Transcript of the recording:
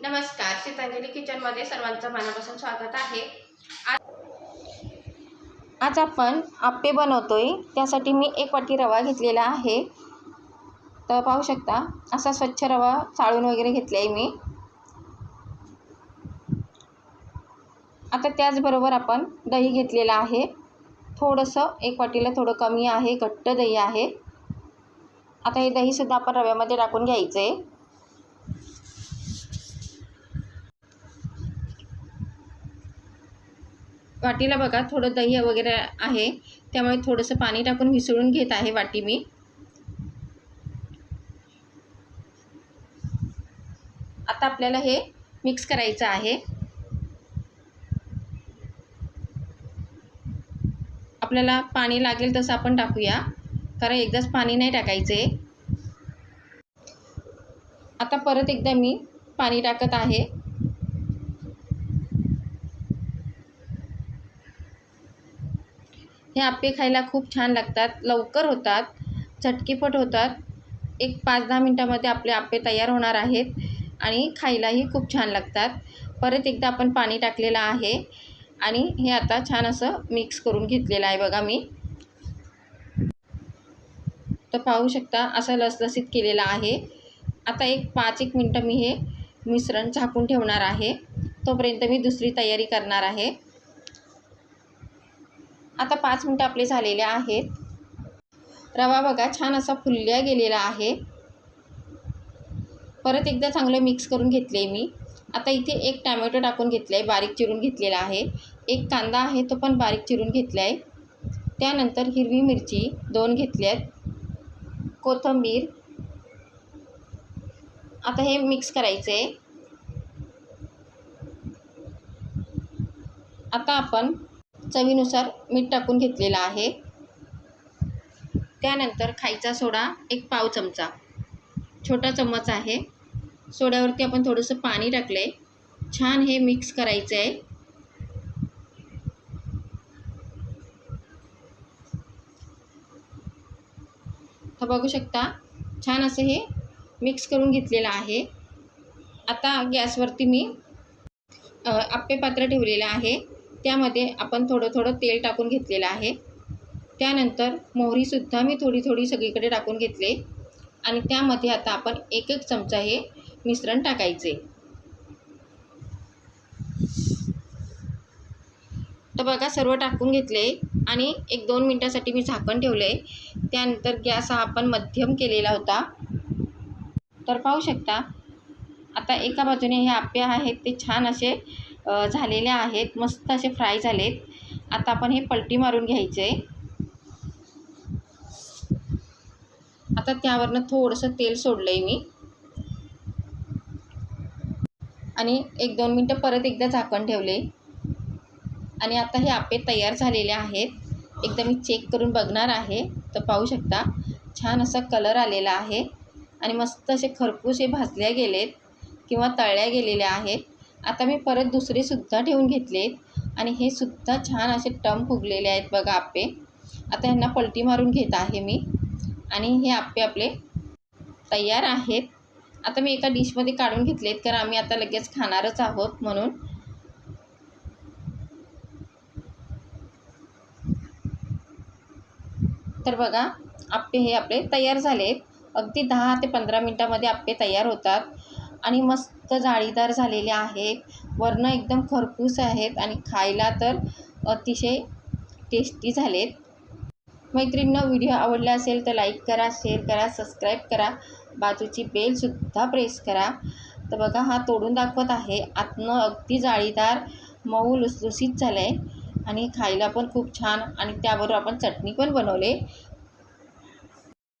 नमस्कार सीतांजली किचनमध्ये सर्वांचं मनापासून स्वागत आहे. आज आपण आप्पे बनवतोय त्यासाठी मी एक वाटी रवा घेतलेला आहे. तर पाहू शकता असा स्वच्छ रवा चाळून वगैरे घेतला आहे मी. आता त्याचबरोबर आपण दही घेतलेलं आहे. थोडंसं एक वाटीला थोडं कमी आहे घट्ट दही आहे. आता हे दहीसुद्धा आपण रव्यामध्ये टाकून घ्यायचं आहे वाटीला बघा थोडं दही वगैरे आहे. त्यामुळे थोडंसं पाणी टाकून मिसळून घेत आहे वाटी मी. आता आपल्याला हे मिक्स करायचं आहे. आपल्याला पाणी लागेल तसं आपण टाकूया. कारण एकदाच पाणी नाही टाकायचे. आता परत एकदा मी पाणी टाकत आहे. हे आप्पे खायला खूप छान लागतात. लवकर होतात झटकीपट होतात. एक पाच दहा मिनटामध्ये आपले आप्पे तयार होणार आहेत आणि खायलाही खूप छान लागतात. परत एकदा आपण पाणी टाकलेलं आहे आणि हे आता छान असं मिक्स करून घेतलेलं आहे बघा मी. तर पाहू शकता असं लसलसीत केलेलं आहे. आता एक पाच एक मिनटं मी हे मिश्रण झाकून ठेवणार आहे. तोपर्यंत मी दुसरी तयारी करणार आहे. आता पाच मिनटं आपले झालेले आहेत. रवा बघा छान असा फुलल्या गेलेला आहे. परत एकदा चांगलं मिक्स करून घेतले मी. आता इथे एक टॅमॅटो टाकून घेतलं आहे बारीक चिरून घेतलेला आहे. एक कांदा आहे तो पण बारीक चिरून घेतला आहे त्यानंतर हिरवी मिरची दोन घेतल्यात. कोथिंबीर. आता हे मिक्स करायचं आहे आता आपण चवीनुसार मीठ टाकून घेतलेलं आहे. त्यानंतर खायचा सोडा एक पाव चमचा. छोटा चम्मच आहे. सोड्यावरती आपण थोडंसं पाणी टाकलं आहे छान हे मिक्स करायचं आहे. हा बघू शकता छान असं हे मिक्स करून घेतलेलं आहे. आता गॅसवरती मी आप्पे पात्र ठेवलेलं आहे. त्यामध्ये आपण थोडं थोडं तेल टाकून घेतलेलं आहे. त्यानंतर मोहरीसुद्धा मी थोडी थोडी सगळीकडे टाकून घेतले. आणि त्यामध्ये आता आपण एक एक चमचा हे मिश्रण टाकायचे. तर बघा सर्व टाकून घेतले. आणि एक दोन मिनटासाठी मी झाकण ठेवले. त्यानंतर गॅस हा आपण मध्यम केलेला होता. तर पाहू शकता आता एका बाजूने हे आप्पे आहेत ते छान असे झालेले आहेत. मस्त असे फ्राय झालेत. आता आपण हे पलटी मारून घ्यायचे. आता त्यावरनं थोडंसं तेल सोडलं आहे मी. आणि एक दोन मिनटं परत एकदा झाकण ठेवले. आणि आता हे आपे तयार झालेले आहेत. एकदा मी चेक करून बघणार आहे. तर पाहू शकता छान असा कलर आलेला आहे. आणि मस्त असे खरपूस हे भाजल्या गेलेत किंवा तळल्या गेलेल्या आहेत. आता मी परत दुसरेसुद्धा ठेवून आहेत आणि हे सुद्धा छान असे टम फुगलेले आहेत बघा आप्पे. आता ह्यांना पलटी मारून घेत आहे मी. आणि हे आप्पे आपले तयार आहेत. आता मी एका डिशमध्ये काढून घेतलेत कारण आम्ही आता लगेच खाणारच आहोत म्हणून. तर बघा आप्पे हे आपले तयार झालेत. अगदी दहा ते पंधरा मिनटामध्ये आप्पे तयार होतात. आणि मस्त जाळीदार झालेले आहेत. वरनं एकदम खरपूस आहेत आणि खायला तर अतिशय टेस्टी झालेत. मैत्रिणींना व्हिडिओ आवडला असेल तर लाईक करा शेअर करा सबस्क्राईब करा. बाजूची बेलसुद्धा प्रेस करा. तर बघा हा तोडून दाखवत आहे. आतनं अगदी जाळीदार मऊ लुसलुसीत झालं आहे आणि खायला पण खूप छान आणि त्याबरोबर आपण चटणी पण बनवले.